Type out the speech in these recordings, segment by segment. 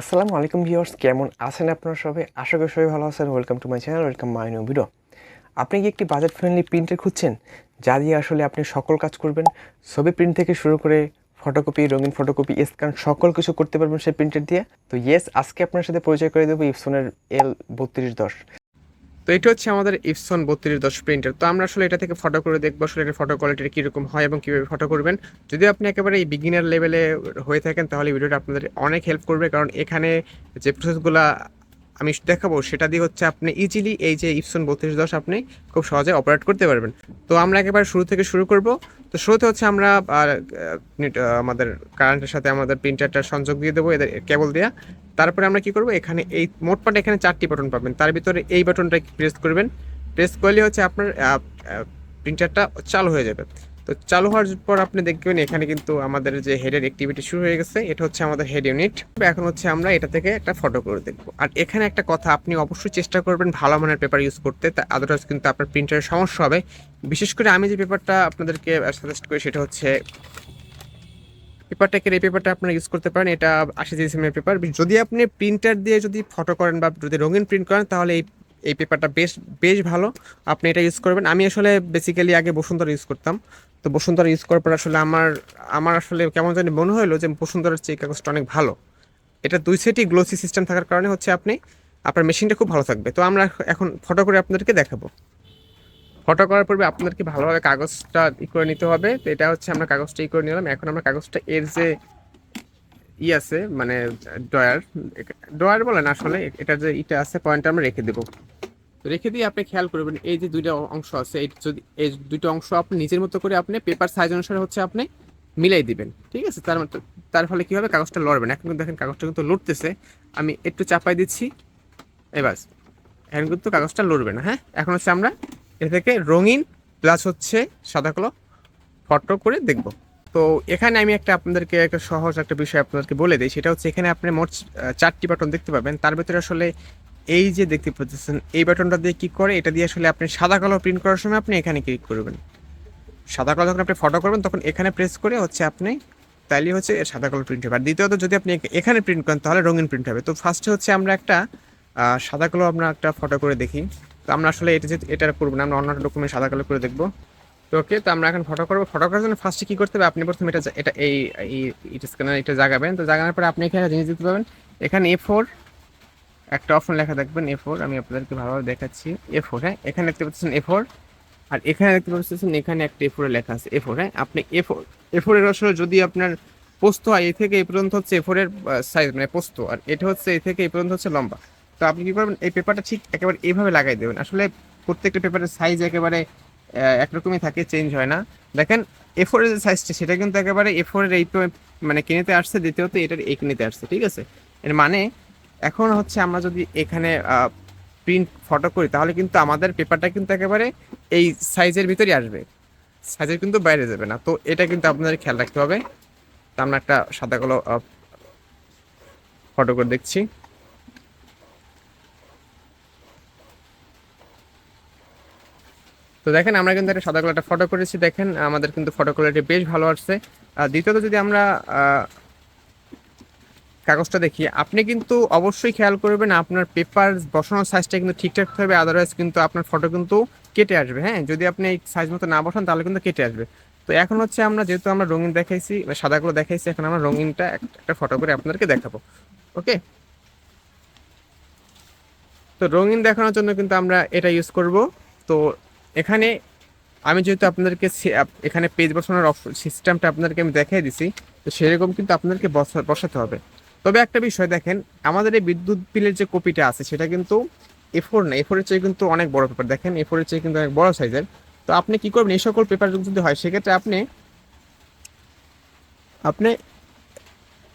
আসসালামু আলাইকুম ভিউয়ার্স, কেমন আছেন আপনারা সবাই? আশা করি সবাই ভালো আছেন। Welcome to my channel welcome my new video আপনি কি একটি বাজেট ফ্রেন্ডলি প্রিন্টার খুঁজছেন? যা দিয়ে আসলে আপনি সকল কাজ করবেন? ছবি প্রিন্ট থেকে শুরু করে ফটোকপি রঙিন ফটোকপি স্ক্যান সকল কিছু করতে পারবেন সেই প্রিন্টার দিয়ে? তো ইয়েস আজকে আপনার সাথে পরিচয় করে দেবো ইপসনের এল বত্রিশ দশ। তো এটা হচ্ছে আমাদের ইপসন বত্রিশ দশ প্রিন্টার। তো আমরা আসলে এটা থেকে ফটো করে দেখব আসলে এটা ফটো কোয়ালিটির কীরকম হয় এবং কীভাবে ফটো করবেন। যদি আপনি একেবারে এই বিগিনার লেভেলে হয়ে থাকেন, তাহলে ভিডিওটা আপনাদের অনেক হেল্প করবে। কারণ এখানে যে প্রসেসগুলো আমি দেখাবো। সেটা দিয়ে হচ্ছে আপনি ইজিলি এই যে ইপসন বত্রিশ দশ আপনি খুব সহজে অপারেট করতে পারবেন। তো আমরা একেবারে শুরু থেকে শুরু করব। তো শুরুতে হচ্ছে আমরা আমাদের কারেন্টের সাথে আমাদের প্রিন্টারটা সংযোগ দিয়ে দেবো, এদের কেবল দেওয়া তারপরে আমরা কি করব? এখানে এই মোটপাট এখানে চারটি বাটন পাবেন। তার ভিতরে এই বাটনটা প্রেস করবেন। প্রেস করলে হচ্ছে আপনার প্রিন্টারটা চালু হয়ে যাবে। তো চালু হওয়ার পর আপনি দেখবেন এখানে কিন্তু আমাদের যে হেডের অ্যাক্টিভিটি শুরু হয়ে গেছে, এটা হচ্ছে আমাদের হেড ইউনিট এখন হচ্ছে আমরা এটা থেকে একটা ফটো করে দেখব। আর এখানে একটা কথা, আপনি অবশ্যই চেষ্টা করবেন ভালো মানের পেপার ইউজ করতে, তা আদারওয়াইজ কিন্তু আপনার প্রিন্টারের সমস্যা হবে। বিশেষ করে আমি যে পেপারটা আপনাদেরকে সাজেস্ট করি সেটা হচ্ছে পেপারটাকে এই পেপারটা আপনারা ইউজ করতে পারেন। এটা আশি জিএসএম এর পেপার যদি আপনি প্রিন্টার দিয়ে যদি ফটো করেন বা যদি রঙিন প্রিন্ট করেন, তাহলে এই এই পেপারটা বেশ বেশ ভালো। আপনি এটা ইউজ করবেন। আমি আসলে বেসিক্যালি আগে বসুন্ধরা ইউজ করতাম। তো বসুন্ধরা ইউজ করার পর আসলে আমার আমার আসলে কেমন জানি মনে হলো যে বসুন্ধরার চেয়ে কাগজটা অনেক ভালো। এটা দুই সেটই গ্লোসি সিস্টেম থাকার কারণে হচ্ছে আপনি, আপনার মেশিনটা খুব ভালো থাকবে। তো আমরা এখন ফটো করে আপনাদেরকে দেখাবো। ফটো করার পূর্বে আপনাদেরকে ভালোভাবে কাগজটা ই করে নিতে হবে। তো এটা হচ্ছে আমরা কাগজটা ই করে নিলাম। এখন আমরা কাগজটা এর যে ই আছে মানে ডয়ার ডয়ার বলেন আসলে এটা যে ইটা আছে পয়েন্টটা আমরা রেখে দেবো। তো রেখে দিয়ে আপনি খেয়াল করবেন, এই যে দুইটা অংশ আছে, এই যদি, এই দুইটা অংশ আপনি নিজের মতো করে আপনি পেপার সাইজ অনুসারে হচ্ছে আপনি মিলাই দিবেন, ঠিক আছে? তার তার ফলে কি হবে? কাগজটা লড়বে না। এখন কিন্তু দেখেন কাগজটা কিন্তু লড়তেছে। আমি একটু চাপাই দিচ্ছি। এবার এখন কিন্তু কাগজটা লড়বে না হ্যাঁ? এখন হচ্ছে আমরা এ থেকে রঙিন প্লাস হচ্ছে সাদা কালো ফটো করে দেখব। তো এখানে আমি একটা আপনাদেরকে একটা সহজ একটা বিষয় আপনাদেরকে বলে দিই। সেটা হচ্ছে এখানে আপনি মোট চারটি বাটন দেখতে পাবেন। তার ভিতরে আসলে এই যে দেখতে পাচ্ছেন, এই বাটনটা দিয়ে কি করে, এটা দিয়ে আসলে আপনি সাদা কালো প্রিন্ট করার সময় আপনি এখানে ক্লিক করবেন। সাদা কালো যখন আপনি ফটো করবেন, তখন এখানে প্রেস করে হচ্ছে আপনি তাইলে হচ্ছে সাদা কালো প্রিন্ট হবে। আর দ্বিতীয়ত, যদি আপনি এখানে প্রিন্ট করেন, তাহলে রঙিন প্রিন্ট হবে। তো ফার্স্টে হচ্ছে আমরা একটা সাদা কালো আমরা একটা ফটো করে দেখি। তো আমরা আসলে এটা যে এটা করব না, আমরা অন্য একটা ডকুমেন্ট সাদা কালো করে দেখব। তো ওকে তো আমরা এখন ফটো করব। ফটো করার জন্য ফার্স্টে কী করতে হবে? আপনি প্রথমে এটা এটা এই স্ক্যানার এটা জাগাবেন। তো জাগানোর পরে আপনি এখানে জিনিস দিতে পারবেন এখানে এ ফোর একটা অপশন লেখা দেখবেন এ ফোর আমি আপনাদেরকে ভালোভাবে দেখাচ্ছি এ ফোর হ্যাঁ? এখানে দেখতে পাচ্ছেন এ ফোর আর এখানে দেখতে পাচ্ছেন এখানে একটা এ ফোরে লেখা আছে এ ফোর হ্যাঁ? আপনি এ ফোর এ ফোরের আসলে যদি আপনার পোস্ত হয় এ থেকে এই পর্যন্ত হচ্ছে এ ফোরের সাইজ মানে পোস্ত, আর এটা হচ্ছে এ থেকে এই পর্যন্ত হচ্ছে লম্বা। তো আপনি কী করবেন, এই পেপারটা ঠিক একেবারে এইভাবে লাগাই দেবেন। আসলে প্রত্যেকটা পেপারের সাইজ একেবারে একরকমই থাকে চেঞ্জ হয় না। দেখেন এ ফোরের যে সাইজটা সেটা কিন্তু একেবারে এ ফোরের এই মানে কিনেতে আসছে, দ্বিতীয়ত এটার এই কিনেতে আসছে, ঠিক আছে? এর মানে এখন হচ্ছে আমরা যদি এখানে প্রিন্ট ফটো করি, তাহলে কিন্তু আমাদের পেপারটা কিন্তু একেবারে এই সাইজের ভিতরেই আসবে। সাইজের কিন্তু বাইরে যাবে না। তো এটা কিন্তু আপনাদের খেয়াল রাখতে হবে। তো আমরা একটা সাদা কালো ফটো করে দেখছি। তো দেখেন, আমরা কিন্তু একটা সাদা কালো একটা ফটো করেছি। দেখেন, আমাদের কিন্তু ফটো কোয়ালিটি বেশ ভালো আসছে। দ্বিতীয়ত যদি আমরা কাগজটা দেখি। আপনি কিন্তু অবশ্যই খেয়াল করবেন, আপনার পেপার বসানোর সাইজটা কিন্তু ঠিকঠাক হবে আদারওয়াইজ কিন্তু আপনার ফটো কিন্তু কেটে আসবে হ্যাঁ? যদি আপনি এই সাইজ মতো না বসান, তাহলে কিন্তু কেটে আসবে। তো এখন হচ্ছে আমরা, যেহেতু আমরা রঙিন দেখাইছি, বা সাদাগুলো দেখাইছি, এখন আমরা রঙিনটা একটা ফটো করে আপনাদেরকে দেখাবো ওকে তো রঙিন দেখানোর জন্য কিন্তু আমরা এটা ইউজ করব। তো এখানে আমি যেহেতু আপনাদেরকে এখানে পেজ বসানোর সিস্টেমটা আপনাদেরকে আমি দেখাই দিছি, তো সেরকম কিন্তু আপনাদেরকে বসা- বসাতে হবে। তবে একটা বিষয় দেখেন, আমাদের এই বিদ্যুৎ বিলের যে কপিটা আছে, সেটা কিন্তু এ ফোর না এ ফোরের চেয়ে কিন্তু অনেক বড় পেপার দেখেন এ ফোরের চেয়ে কিন্তু অনেক বড় সাইজের তো আপনি কি করবেন, এই সকল পেপার যদি হয়, সেক্ষেত্রে আপনি আপনি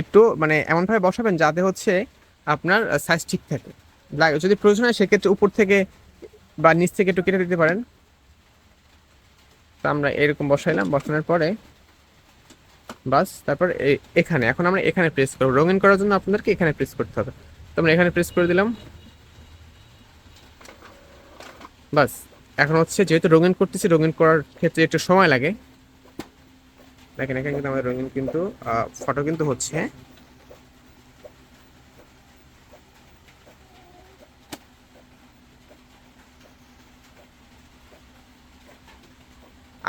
একটু মানে এমনভাবে বসাবেন যাতে হচ্ছে আপনার সাইজ ঠিক থাকে। যদি প্রয়োজন হয়, সেক্ষেত্রে উপর থেকে বা নিচ থেকে একটু কেটে দিতে পারেন। তো আমরা এরকম বসাইলাম, বসানোর পরে বাস, তারপর এখানে। এখন আমরা এখানে প্রেস করব। রঙিন করার জন্য আপনাদেরকে এখানে প্রেস করতে হবে। তো আমরা এখানে প্রেস করে দিলাম। বাস, এখন হচ্ছে যেহেতু রঙিন করতেছি, রঙিন করার ক্ষেত্রে একটু সময় লাগে। দেখেন, এখানে কিন্তু আমাদের রঙিন কিন্তু ফটো কিন্তু হচ্ছে।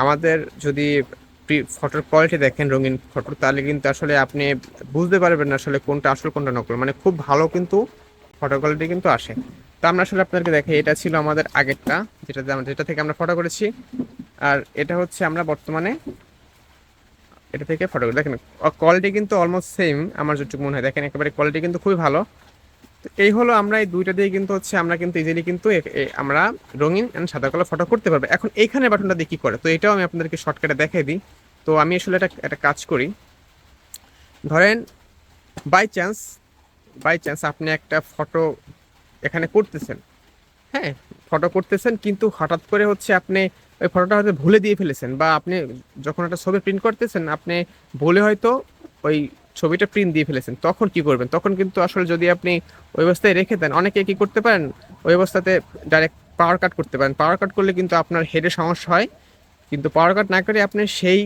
আমাদের যদি ফটোর কোয়ালিটি দেখেন, রঙিন ফটো তাহলে কিন্তু আসলে আপনি বুঝতে পারবেন না আসলে কোনটা আসল, কোনটা নকল। মানে খুব ভালো কিন্তু ফটো কোয়ালিটি কিন্তু আসে। তো আমরা আসলে আপনাদেরকে দেখাই, এটা ছিল আমাদের আগেরটা যেটা যেটা থেকে আমরা ফটো করেছি। আর এটা হচ্ছে আমরা বর্তমানে এটা থেকে ফটো দেখেন কোয়ালিটি কিন্তু অলমোস্ট সেম আমার যেটুকু মনে হয়। দেখেন, একেবারে কোয়ালিটি কিন্তু খুবই ভালো। তো এই হলো আমরা এই দুইটা দিয়ে কিন্তু হচ্ছে আমরা কিন্তু ইজিলি কিন্তু আমরা রঙিন অ্যান্ড সাদা কালো ফটো করতে পারব। এখন এইখানে বাটনটা দিয়ে কী করে? তো এটাও আমি আপনাদেরকে শর্টকাটে দেখাই দিই। তো আমি আসলে এটা, একটা কাজ করি। ধরেন বাই চান্স বাই চান্স আপনি একটা ফটো এখানে করতেছেন। হ্যাঁ ফটো করতেছেন, কিন্তু হঠাৎ করে হচ্ছে আপনি ওই ফটোটা হয়তো ভুলে দিয়ে ফেলেছেন বা আপনি যখন একটা ছবি প্রিন্ট করতেছেন, আপনি ভুলে হয়তো ওই ছবিটা প্রিন্ট দিয়ে ফেলেছেন, তখন কি করবেন? তখন কিন্তু আসলে যদি আপনি ওই অবস্থায় রেখে দেন, অনেকে কি করতে পারেন? ওই অবস্থাতে ডাইরেক্ট পাওয়ার কাট করতে পারেন। পাওয়ার কাট করলে কিন্তু আপনার হেডে সমস্যা হয়। কিন্তু পাওয়ার কাট না করে আপনি সেই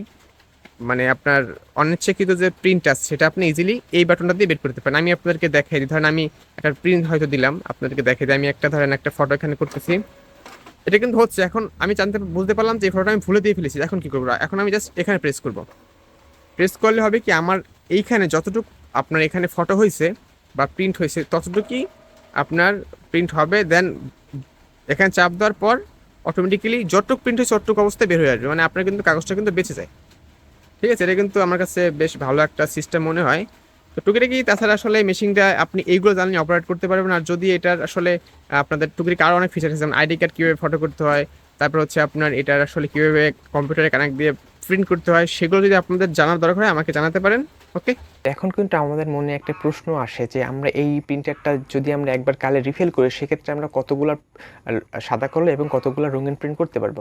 মানে আপনার অনিচ্ছাকৃত যে প্রিন্ট আছে, সেটা আপনি ইজিলি এই বাটনটা দিয়ে বের করতে পারেন। আমি আপনাদেরকে দেখাই দিই। ধরেন আমি একটা প্রিন্ট হয়তো দিলাম, আপনাদেরকে দেখাই দিই। আমি একটা ধরেন একটা ফটো এখানে করতেছি। এটা কিন্তু হচ্ছে, এখন আমি জানতে বুঝতে পারলাম যে এই ফটোটা আমি ভুলে দিয়ে ফেলেছি। এখন কি করব? এখন আমি জাস্ট এখানে প্রেস করব। প্রেস করলে হবে কি, আমার এইখানে যতটুকু আপনার এখানে ফটো হয়েছে বা প্রিন্ট হয়েছে ততটুকুই আপনার প্রিন্ট হবে দেন এখানে চাপ দেওয়ার পর অটোমেটিক্যালি যতটুকু প্রিন্ট হয়েছে ততটুকু অবস্থায় বের হয়ে আসবে। মানে আপনার কিন্তু কাগজটা কিন্তু বেঁচে যায়। ঠিক আছে? এটা কিন্তু আমার কাছে বেশ ভালো একটা সিস্টেম মনে হয়। তো টুকিটাকি তাছাড়া আসলে মেশিনটা আপনি এইগুলো জানলে অপারেট করতে পারবেন। আর যদি এটার আসলে আপনাদের টুকিটাকি আরও অনেক ফিচার আছে, যেমন আইডি কার্ড কীভাবে ফটো করতে হয়, তারপর হচ্ছে আপনার এটার আসলে কীভাবে কম্পিউটারে কানেক্ট দিয়ে প্রিন্ট করতে হয়, সেগুলো যদি আপনাদের জানার দরকার হয়, আমাকে জানাতে পারেন ওকে এখন কিন্তু আমাদের মনে একটা প্রশ্ন আসে যে, আমরা এই প্রিন্টারটা যদি আমরা একবার কালে রিফিল করি, সেক্ষেত্রে আমরা কতগুলো সাদা কালো এবং কতগুলো রঙিন প্রিন্ট করতে পারব?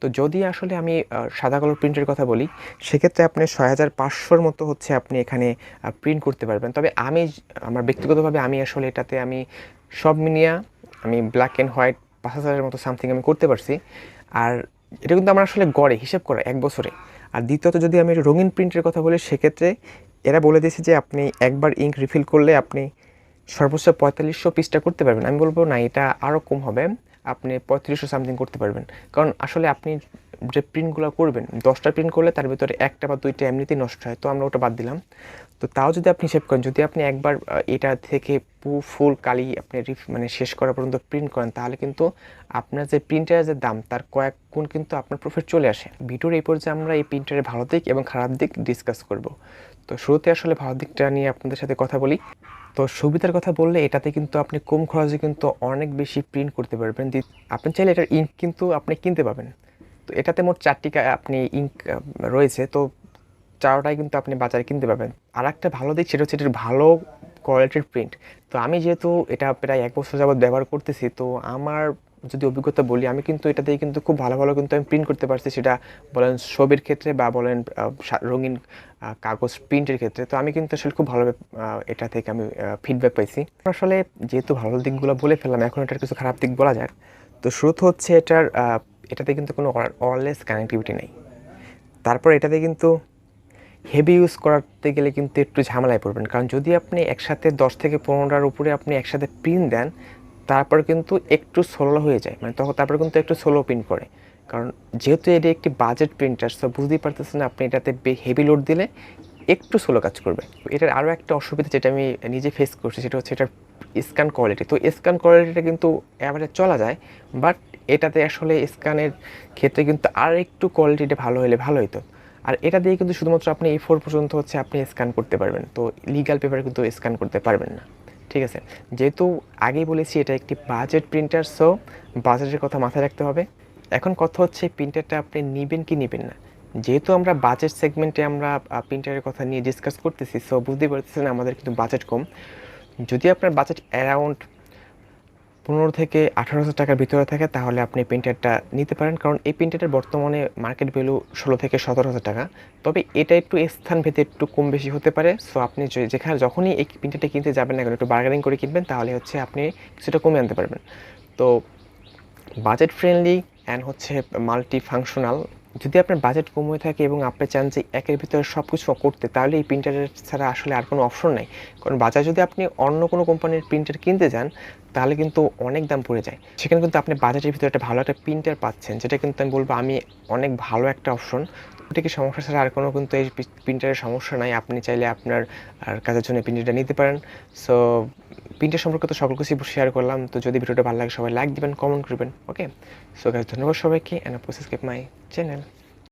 তো যদি আসলে আমি সাদা কালার প্রিন্টের কথা বলি, সেক্ষেত্রে আপনি ছয় হাজার পাঁচশোর মতো হচ্ছে আপনি এখানে প্রিন্ট করতে পারবেন। তবে আমি, আমার ব্যক্তিগতভাবে আমি আসলে এটাতে আমি সব মিলিয়া আমি ব্ল্যাক অ্যান্ড হোয়াইট পাঁচ হাজারের মতো সামথিং আমি করতে পারছি। আর এটা কিন্তু আমরা আসলে গড়ে, হিসেব করে, এক বছরে। আর দ্বিতীয়ত যদি আমি রঙিন প্রিন্টের কথা বলি, সেক্ষেত্রে এরা বলে দিয়েছে যে আপনি একবার ইঙ্ক রিফিল করলে আপনি সর্বোচ্চ পঁয়তাল্লিশশো পিসটা করতে পারবেন। আমি বলব না, এটা আরও কম হবে। আপনি পঁয়ত্রিশশো সামথিং করতে পারবেন। কারণ আসলে আপনি যে প্রিন্টগুলো করবেন, দশটা প্রিন্ট করলে তার ভিতরে একটা বা দুইটা এমনিতেই নষ্ট হয়, তো আমরা ওটা বাদ দিলাম। তো তাও যদি আপনি হিসেব করেন, যদি আপনি একবার এটা থেকে পু- ফুল কালি আপনি রিফ মানে শেষ করা পর্যন্ত প্রিন্ট করেন, তাহলে কিন্তু আপনার যে প্রিন্টারের যে দাম, তার কয়েক গুণ কিন্তু আপনার প্রফিট চলে আসে। ভিডিওর এই পর্যায়ে আমরা এই প্রিন্টারের ভালো দিক এবং খারাপ দিক ডিসকাস করব। তো শুরুতে আসলে ভালো দিকটা নিয়ে আপনাদের সাথে কথা বলি। তো সুবিধার কথা বললে এটাতে কিন্তু আপনি কম খরচে কিন্তু অনেক বেশি প্রিন্ট করতে পারবেন। আপনি চাইলে এটার ইঙ্ক কিন্তু আপনি কিনতে পাবেন তো এটাতে মোট চারটি আপনি ইঙ্ক রয়েছে, তো চারটাই কিন্তু আপনি বাজারে কিনতে পাবেন আর একটা ভালো দিক সেটা হচ্ছে এটার ভালো কোয়ালিটির প্রিন্ট তো আমি যেহেতু এটা প্রায় এক বছর যাবত ব্যবহার করতেছি, তো আমার যদি অভিজ্ঞতা বলি, আমি কিন্তু এটা দিয়ে কিন্তু খুব ভালো ভালো কিন্তু আমি প্রিন্ট করতে পারছি, সেটা বলেন ছবির ক্ষেত্রে বা বলেন রঙিন কাগজ প্রিন্টের ক্ষেত্রে। তো আমি কিন্তু আসলে খুব ভালোভাবে এটা থেকে আমি ফিডব্যাক পাইছি। আসলে যেহেতু ভালো দিকগুলো বলে ফেললাম, এখন এটার কিছু খারাপ দিক বলা যাক। তো শুরুতে হচ্ছে এটার এটাতে কিন্তু কোনো ওয়ারলেস কানেক্টিভিটি নেই। তারপর এটাতে কিন্তু হেভি ইউজ করতে গেলে কিন্তু একটু ঝামেলায় পড়বেন। কারণ যদি আপনি একসাথে দশ থেকে পনেরোটার উপরে আপনি একসাথে প্রিন্ট দেন, তারপর কিন্তু একটু সোলো হয়ে যায়। মানে তখন তারপর কিন্তু একটু সোলো প্রিন্ট করে। কারণ যেহেতু এটি একটি বাজেট প্রিন্টার সো বুঝতেই পারতেছেন আপনি এটাতে হেভি লোড দিলে একটু সোলো কাজ করবে। এটার আরও একটা অসুবিধা যেটা আমি নিজে ফেস করছি, সেটা হচ্ছে এটার স্ক্যান কোয়ালিটি তো স্ক্যান কোয়ালিটিটা কিন্তু অ্যাভারেজ চলা যায় বাট এটাতে আসলে স্ক্যানের ক্ষেত্রে কিন্তু আর একটু কোয়ালিটিটা ভালো হলে ভালো হতো আর এটা দিয়ে কিন্তু শুধুমাত্র আপনি এই ফোর পর্যন্ত হচ্ছে আপনি স্ক্যান করতে পারবেন। তো লিগাল পেপারে কিন্তু স্ক্যান করতে পারবেন না। ঠিক আছে? যেহেতু আগেই বলেছি, এটা একটি বাজেট প্রিন্টার সো বাজেটের কথা মাথায় রাখতে হবে। এখন কথা হচ্ছে প্রিন্টারটা আপনি নেবেন কি নেবেন না? যেহেতু আমরা বাজেট সেগমেন্টে আমরা প্রিন্টারের কথা নিয়ে ডিসকাস করতেছি সো বুঝতেই পারতেছেন আমাদের কিন্তু বাজেট কম। যদি আপনার বাজেট অ্যারাউন্ড পনেরো থেকে আঠারো হাজার টাকার ভিতরে থাকে, তাহলে আপনি প্রিন্টারটা নিতে পারেন। কারণ এই প্রিন্টারের বর্তমানে মার্কেট ভ্যালু ষোলো থেকে সতেরো হাজার টাকা। তবে এটা একটু স্থান ভেদে একটু কম বেশি হতে পারে। সো আপনি যেখানে যখনই এই প্রিন্টারটা কিনতে যাবেন না কেন, একটু বার্গেনিং করে কিনবেন, তাহলে হচ্ছে আপনি কিছুটা কমে আনতে পারবেন। তো বাজেট ফ্রেন্ডলি অ্যান্ড হচ্ছে মাল্টি ফাংশনাল যদি আপনার বাজেট কম থাকে এবং আপনি চান যে একের ভিতরে সব কিছু করতে, তাহলে এই প্রিন্টারের ছাড়া আসলে আর কোনো অপশন নাই। কারণ বাজারে যদি আপনি অন্য কোনো কোম্পানির প্রিন্টার কিনতে যান, তাহলে কিন্তু অনেক দাম পড়ে যায়। সেখানে কিন্তু আপনি বাজেটের ভিতরে একটা ভালো একটা প্রিন্টার পাচ্ছেন, যেটা কিন্তু আমি বলব আমি অনেক ভালো একটা অপশন ওটা কি সমস্যা ছাড়া আর কোনো কিন্তু এই প্রিন্টারের সমস্যা নাই। আপনি চাইলে আপনার কাজের জন্য প্রিন্টারটা নিতে পারেন। সো প্রিন্টার সম্পর্কে তো সকল কিছু শেয়ার করলাম, তো যদি ভিডিওটা ভালো লাগে সবাই লাইক দিবেন কমেন্ট করবেন ওকে সো গাইজ ধন্যবাদ সবাইকে and process keep my channel